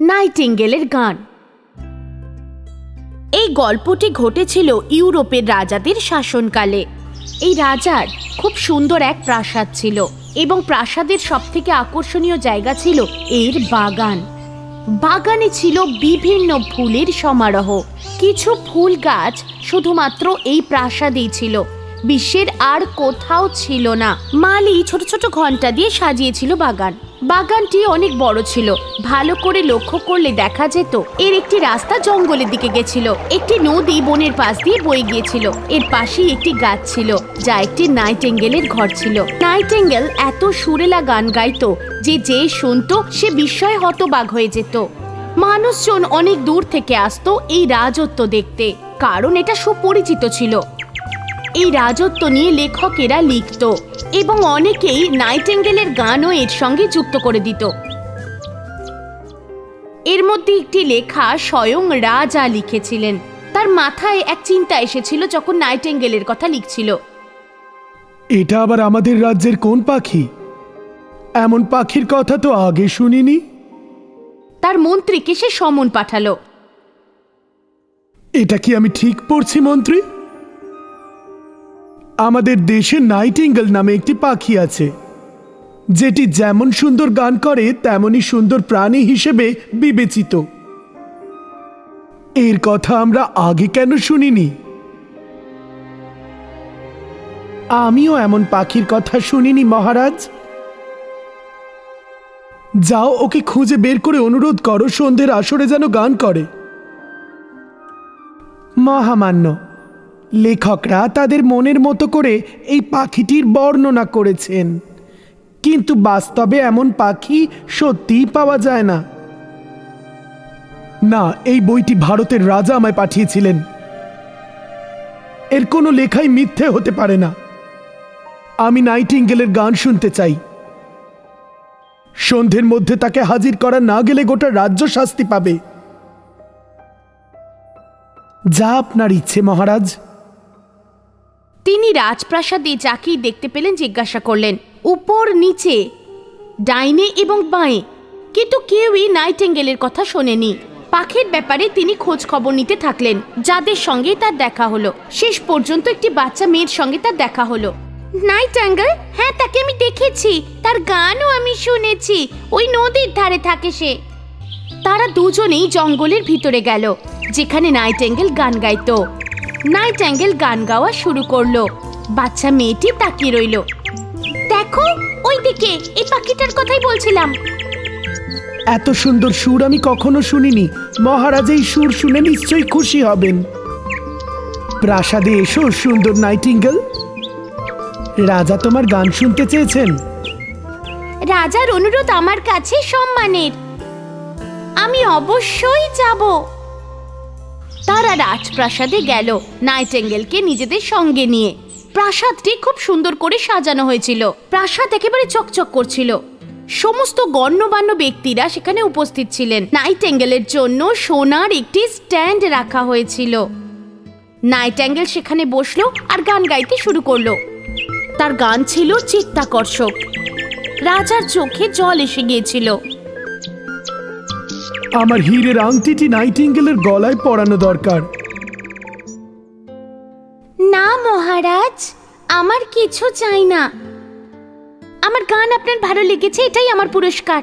নাইটিঙ্গেলের গান। এই গল্পটি ঘটেছিল ইউরোপের রাজাদের শাসনকালে। এই রাজার খুব সুন্দর এক প্রাসাদ ছিল এবং প্রাসাদের সবথেকে আকর্ষণীয় জায়গা ছিল এর বাগান। বাগানে ছিল বিভিন্ন ফুলের সমারোহ। কিছু ফুল গাছ শুধুমাত্র এই প্রাসাদেই ছিল। বিশ্বের আর কোথাও ছিল না। মালি ছোট ছোট ঘণ্টা দিয়ে সাজিয়েছিল বাগান। বাগানটি অনেক বড় ছিল। ভালো করে লক্ষ্য করলে দেখা যেত, এর একটি রাস্তা জঙ্গলের দিকে গেছিল। একটি নদী বনের পাশ দিয়ে বয়ে গিয়েছিল। এর পাশেই একটি গাছ ছিল, যা একটি নাইটেঙ্গেলের ঘর ছিল। নাইটেঙ্গেল এত সুরেলা গান গাইতো যে যে শুনতো, সে বিস্ময় হতবাগ হয়ে যেত। মানুষজন অনেক দূর থেকে আসতো এই রাজত্ব দেখতে। কারণ এটা সুপরিচিত ছিল। এই রাজত্ব নিয়ে লেখকেরা লিখত এবং অনেকেই নাইটেঙ্গেলের গানও এর সঙ্গে যুক্ত করে দিত। এর মধ্যে একটি লেখা স্বয়ং রাজা লিখেছিলেন। তার মাথায় এক চিন্তা এসেছিল যখন নাইটেঙ্গেলের কথা লিখছিল। এটা আবার আমাদের রাজ্যের কোন পাখি? এমন পাখির কথা তো আগে শুনিনি। তার মন্ত্রীকে সে সমন পাঠালো। এটা কি আমি ঠিক পড়ছি মন্ত্রী? আমাদের দেশে নাইটিঙ্গেল নামে একটি পাখি আছে, যেটি যেমন সুন্দর গান করে তেমনই সুন্দর প্রাণী হিসেবে বিবেচিত। এর কথা আমরা আগে কেন শুনিনি? আমিও এমন পাখির কথা শুনিনি, মহারাজ। যাও, ওকে খুঁজে বের করে অনুরোধ করো, সন্ধ্যের আসরে যেন গান করে। মহামান্য লেখকরা তাদের মনের মতো করে এই পাখিটির বর্ণনা করেছেন। কিন্তু বাস্তবে এমন পাখি সত্যিই পাওয়া যায় না। না, এই বইটি ভারতের রাজা আমায় পাঠিয়েছিলেন। এর কোনো লেখাই মিথ্যে হতে পারে না। আমি নাইটিঙ্গেলের গান শুনতে চাই। সন্ধ্যের মধ্যে তাকে হাজির করা না গেলে গোটা রাজ্য শাস্তি পাবে। যা আপনার ইচ্ছে, মহারাজ। তিনি রাজপ্রাসাদে যাকেই দেখতে পেলেন জিজ্ঞাসা করলেন, উপর, নিচে? ডাইনে এবং বাঁয়ে। কিন্তু কেউই নাইটেঙ্গেলের কথা শোনেনি। পাখির ব্যাপারে তিনি খোঁজ খবর নিতে থাকলেন, যাদের সঙ্গে তার দেখা হলো। শেষ পর্যন্ত একটি বাচ্চা মেয়ের সঙ্গে তার দেখা হলো। নাইটেঙ্গেল? হ্যাঁ তাকে আমি দেখেছি। তার গানও আমি শুনেছি। ওই নদীর ধারে থাকে সে। তারা দুজনেই জঙ্গলের ভিতরে গেল, যেখানে নাইট নাইটেঙ্গেল গান গাইতো। নাইটেঙ্গেল গান গাওয়া শুরু করল। বাচ্চা মেয়েটি তাকিয়ে রইল। দেখো ওই দিকে এই পাখিটার কথাই বলছিলাম। এত সুন্দর সুর আমি কখনো শুনিনি। মহারাজ এই সুর শুনে নিশ্চয়ই খুশি হবেন। প্রাসাদে এসো সুন্দর নাইটিঙ্গেল রাজা তোমার গান শুনতে চেয়েছেন। রাজার অনুরোধ আমার কাছে সম্মানের। আমি অবশ্যই যাব। তারা রাজপ্রাসাদে গেল নাইটেঙ্গেলকে নিজেদের সঙ্গে নিয়ে। প্রাসাদটি খুব সুন্দর করে সাজানো হয়েছিল। প্রাসাদ একেবারে চকচক করছিল। সমস্ত গণ্যমান্য ব্যক্তিরা সেখানে উপস্থিত ছিলেন। নাইটেঙ্গেলের জন্য সোনার একটি স্ট্যান্ড রাখা হয়েছিল। নাইটেঙ্গেল সেখানে বসল আর গান গাইতে শুরু করল। তার গান ছিল চিত্তাকর্ষক। রাজার চোখে জল এসে গিয়েছিল। আমার হীরের আংটিটি নাইটিঙ্গেলের গলায় পরানো দরকার। না, মহারাজ, আমার কিছু চাই না। আমার গান আপনার ভালো লেগেছে, এটাই আমার পুরস্কার।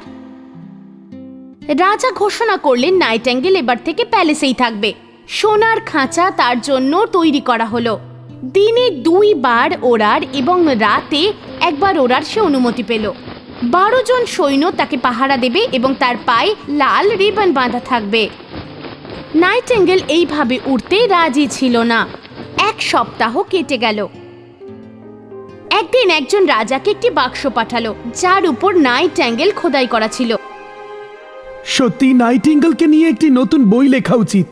রাজা ঘোষণা করলেন, নাইটেঙ্গেল এবার থেকে প্যালেসেই থাকবে। সোনার খাঁচা তার জন্য তৈরি করা হলো। দিনে দুইবার ওড়ার এবং রাতে একবার ওড়ার সে অনুমতি পেল। বারো জন সৈন্য তাকে পাহারা দেবে এবং তার পায়ে লাল রিবন বাঁধা থাকবে। নাইটেঙ্গেল এইভাবে উঠতে রাজি ছিল না। এক সপ্তাহ কেটে গেল। একদিন একজন রাজাকে একটি বাক্স পাঠালো যার উপর নাইট অ্যাঙ্গেল খোদাই করা ছিল। সত্যি নাইটিঙ্গেলকে নিয়ে একটি নতুন বই লেখা উচিত।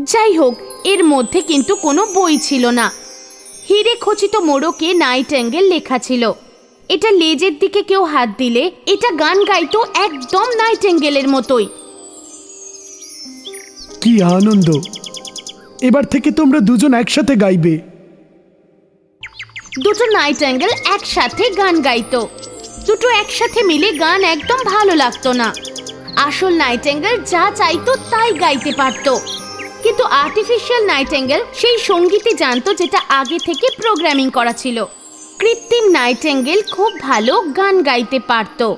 যাই হোক এর মধ্যে কিন্তু কোনো বই ছিল না। হিরে খচিত মোড়কে নাইট অ্যাঙ্গেল লেখা ছিল। এটা লেজের দিকে কেউ হাত দিলে এটা গান গাইতো একদম নাইট অ্যাঙ্গেলের মতোই। কি আনন্দ। এবার থেকে তোমরা দুজন একসাথে গাইবে। দুটো নাইট অ্যাঙ্গেল একসাথে গান গাইতো। দুটো একসাথে মিলে গান একদম ভালো লাগতো না। আসল নাইটেঙ্গেল যা চাইতো তাই গাইতে পারতো। কিন্তু আর্টিফিশিয়াল নাইটেঙ্গেল সেই সঙ্গীতই জানতো যেটা আগে থেকে প্রোগ্রামিং করা ছিল। কৃত্রিম নাইটেঙ্গেল খুব ভালো গান গাইতে পারতো।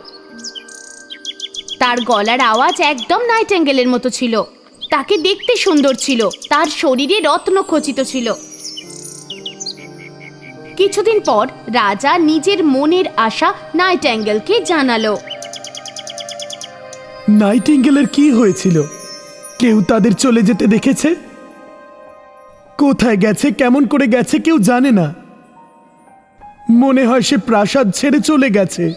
তার গলার আওয়াজ একদম নাইটেঙ্গেলের মতো ছিল। তাকে দেখতে সুন্দর ছিল। তার শরীরে রত্ন খচিত ছিল। কিছুদিন পর রাজা নিজের মনের আশা নাইটেঙ্গেলকে জানালো। নাইটিঙ্গেলের কি হয়েছিল? কেউ তাদের চলে যেতে দেখেছে? কোথায় গেছে, কেমন করে গেছে কেউ জানে না। মনে হয় সে প্রাসাদ ছেড়ে চলে গেছে।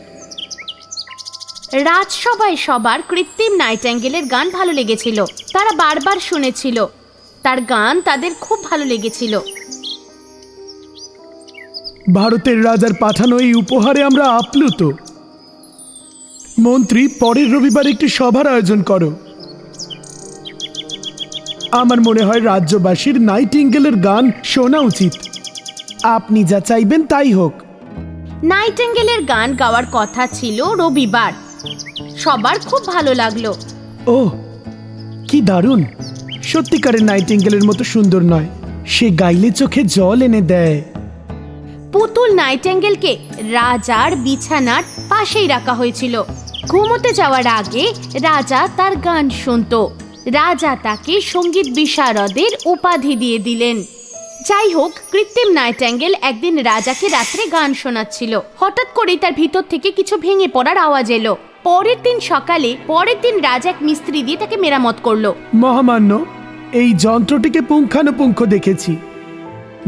রাজসভায় সবার কৃত্রিম নাইটেঙ্গেলের গান ভালো লেগেছিল। তারা বারবার শুনেছিল। তার গান তাদের খুব ভালো লেগেছিল। ভারতের রাজার পাঠানো এই উপহারে আমরা আপ্লুত। মন্ত্রী পরের রবিবার একটি সভার আয়োজন করো। আমার মনে হয় রাজ্যবাসীর নাইটিঙ্গেলের গান শোনা উচিত। আপনি যা চাইবেন তাই হোক। নাইটেঙ্গেলের গান গাওয়ার কথা ছিল রবিবার। সবার খুব ভালো লাগল। ও কি দারুণ! সত্যিকারের নাইটিঙ্গেলের মতো সুন্দর নয় সে গাইলে চোখে জল এনে দেয়। পুতুল নাইটেঙ্গেলকে রাজার বিছানার পাশেই রাখা হয়েছিল। ঘুমোতে যাওয়ার আগে রাজা তার গান শুনত। রাজা তাকে সংগীত বিশারদের উপাধি দিয়ে দিলেন। যাই হোক কৃত্রিম নাইটেঙ্গেল একদিন রাজাকে রাত্রে গান শোনাচ্ছিল। হঠাৎ করেই তার ভিতর থেকে কিছু ভেঙে পড়ার আওয়াজ এলো। পরের দিন সকালে পরের দিন রাজা এক মিস্ত্রি দিয়ে তাকে মেরামত করল। মহামান্য এই যন্ত্রটিকে পুঙ্খানুপুঙ্খ দেখেছি।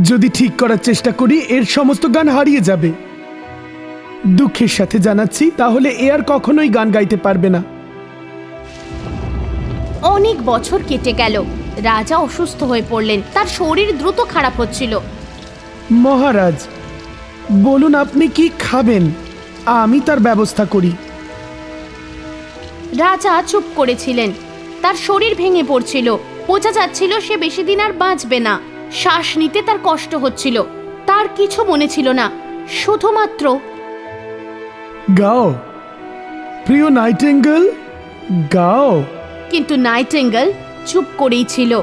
যদি ঠিক করার চেষ্টা করি এর সমস্ত গান হারিয়ে যাবে। দুঃখের সাথে জানাচ্ছি তাহলে এ আর কখনোই গান গাইতে পারবে না। অনেক বছর কেটে গেল। রাজা অসুস্থ হয়ে পড়লেন। তার শরীর দ্রুত খারাপ হচ্ছিল। মহারাজ বলুন আপনি কি খাবেন? আমি তার ব্যবস্থা করি। রাজা চুপ করেছিলেন। তার শরীর ভেঙে পড়ছিল। বোঝা যাচ্ছিল সে বেশি দিন আর বাঁচবে না। শ্বাস নিতে তার কষ্ট হচ্ছিল। তার কিছু মনে ছিল না। শুধুমাত্র গাও। প্রিয় নাইটেঙ্গেল গাও। কিন্তু নাইটেঙ্গেল চুপ করেই ছিল।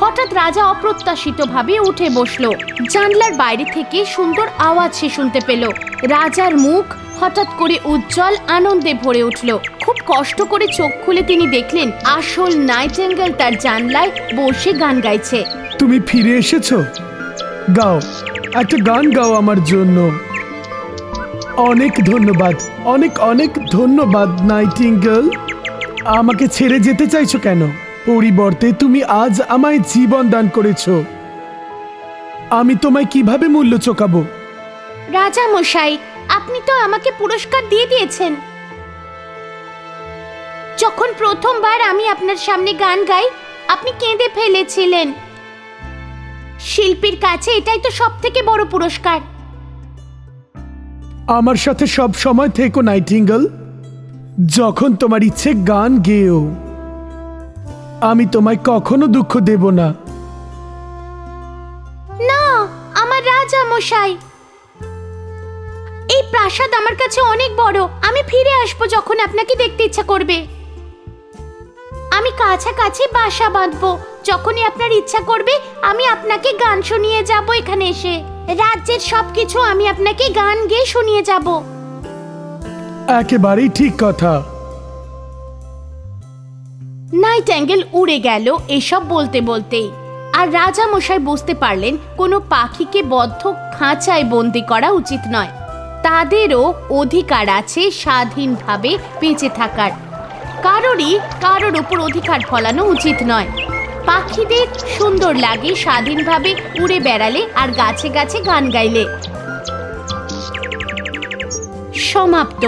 হঠাৎ রাজা অপ্রত্যাশিতভাবে উঠে বসল। জানলার বাইরে থেকে সুন্দর আওয়াজ সে শুনতে পেল। রাজার মুখ হঠাৎ করে উজ্জ্বল আনন্দে ভরে উঠল। খুব কষ্ট করে চোখ খুলে তিনি দেখলেন, আসল নাইটেঙ্গেল তার জানলায় বসে গান গাইছে। তুমি ফিরে এসেছ? গাও, একটা গান গাও আমার জন্য। অনেক ধন্যবাদ, অনেক অনেক ধন্যবাদ, নাইটিঙ্গেল। আমাকে ছেড়ে যেতে চাইছো কেন? পরিবর্তে তুমি আজ আমায় জীবন দান করেছ। আমি তোমায় কীভাবে মূল্য চোকাবো রাজা মশাই আপনি তো আমাকে পুরস্কার দিয়ে দিয়েছেন। যখন প্রথমবার আমি আপনার সামনে গান গাই আপনি কেঁদে ফেলেছিলেন। শিল্পীর কাছে এটাই তো সব থেকে বড় পুরস্কার। আমার সাথে সব সময় থেকো নাইটিঙ্গল। যখন তোমার ইচ্ছে গান গেও। আমি তোমায় কখনো দুঃখ দেব না। না আমার রাজা মশাই। এই প্রাসাদ আমার কাছে অনেক বড়। আমি ফিরে আসব যখন আপনাকে দেখতে ইচ্ছা করবে। আমি কাছাকাছি বাসা বাঁধবো। যখনই আপনার ইচ্ছা করবে আমি আপনাকে গান শুনিয়ে যাব এখানে এসে। রাজ্যের সবকিছু আমি আপনাকে গান গেয়ে শুনিয়ে যাব। একেবারেই ঠিক কথা। নাইট অ্যাঙ্গেল উড়ে গেল এসব বলতে বলতেই আর রাজা মশাই বুঝতে পারলেন, কোনো পাখিকে বদ্ধ খাঁচায় বন্দি করা উচিত নয়। তাদেরও অধিকার আছে স্বাধীনভাবে বেঁচে থাকার। কারোরই কারোর উপর অধিকার ফলানো উচিত নয়। পাখিদের সুন্দর লাগে স্বাধীনভাবে উড়ে বেড়ালে আর গাছে গাছে গান গাইলে। সমাপ্ত।